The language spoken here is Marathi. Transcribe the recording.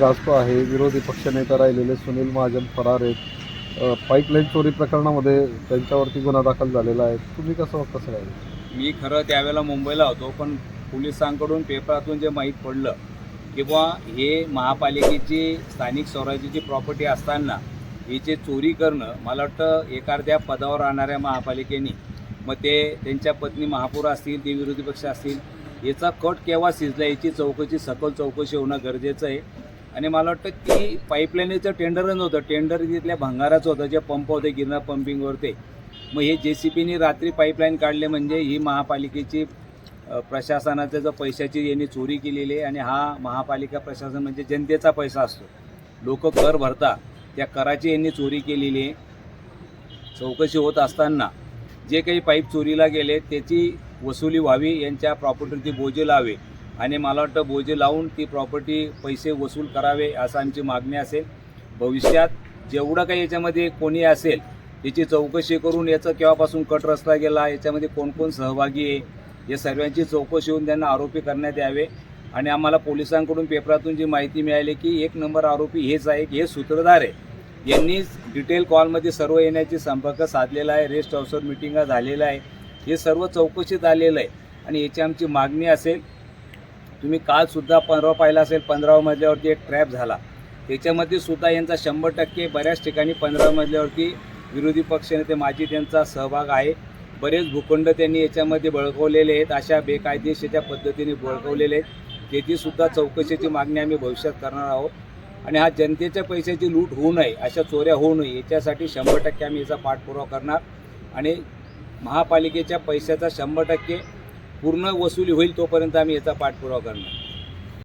गाजतो आहे विरोधी पक्षनेता राहिलेले सुनील महाजन फरार आहेत. पाईपलाईन चोरी प्रकरणामध्ये त्यांच्यावरती गुन्हा दाखल झालेला आहे. तुम्ही कसं वाटतं सगळं मी खरं त्यावेळेला मुंबईला होतो पण पोलिसांकडून पेपरातून जे माहीत पडलं किंवा हे महापालिकेची स्थानिक स्वराज्याची प्रॉपर्टी असताना हिचे चोरी करणं मला वाटतं एखाद्या पदावर राहणाऱ्या महापालिकेने मग ते त्यांच्या पत्नी महापौर असतील ते विरोधी पक्ष असतील याचा कट केव्हा शिजला याची चौकशी सखोल चौकशी होणं गरजेचं आहे. आणि मला वाटतं की पाईपलाईनचं टेंडरच नव्हतं. टेंडर तिथल्या भंगाराचं होतं. जे पंप होते गिरणा पंपिंगवरते मग हे जे सी पीने रात्री पाईपलाईन काढले म्हणजे ही महापालिकेची प्रशासनाच्या प्रशासनाचं जो पैशाची यांनी चोरी केलेली आहे आणि हा महापालिका प्रशासन म्हणजे जनतेचा पैसा असतो. लोक कर भरता त्या कराची यांनी चोरी केलेली आहे. चौकशी होत असताना जे काही पाईप चोरीला गेले त्याची वसुली व्हावी यांच्या प्रॉपर्टीची बोजे लावे. आणि मला वाटतं बोजे लावून ती प्रॉपर्टी पैसे वसूल करावे असं आमची मागणी असेल. भविष्यात जेवढं काही याच्यामध्ये कोणी असेल याची चौकशी करून याचं केव्हापासून कट रस्ता गेला याच्यामध्ये कोण कोण सहभागी आहे या सर्वांची चौकशी होऊन त्यांना आरोपी करण्यात यावे. आणि आम्हाला पोलिसांकडून पेपरातून जी माहिती मिळाली की एक नंबर आरोपी हेच आहे हे सूत्रधार आहे. यांनीच डिटेल कॉलमध्ये सर्व येण्याची संपर्क साधलेला आहे रेस्ट हाऊसवर मिटिंगा झालेल्या आहे. हे सर्व चौकशीत आलेलं आहे. आणि याची आमची मागणी असेल तुम्ही कालसुद्धा पंधरा पाहिला असेल पंधराव मजल्यावरती एक ट्रॅप झाला. त्याच्यामध्ये सुद्धा यांचा शंभर टक्के बऱ्याच ठिकाणी पंधरा मजल्यावरती विरोधी पक्षनेते माजी त्यांचा सहभाग आहे. बरेच भूखंड त्यांनी याच्यामध्ये बळकवलेले आहेत अशा बेकायदेशीरच्या पद्धतीने बळकवलेले आहेत. त्याची सुद्धा चौकशीची मागणी आम्ही भविष्यात करणार आहोत. आणि हा जनतेच्या पैशाची लूट होऊ नये अशा चोऱ्या होऊ नये याच्यासाठी शंभर टक्के आम्ही याचा पाठपुरावा करणार. आणि महापालिकेच्या पैशाचा शंभर टक्के पूर्ण वसुली होईल तोपर्यंत आम्ही याचा पाठपुरावा करणार.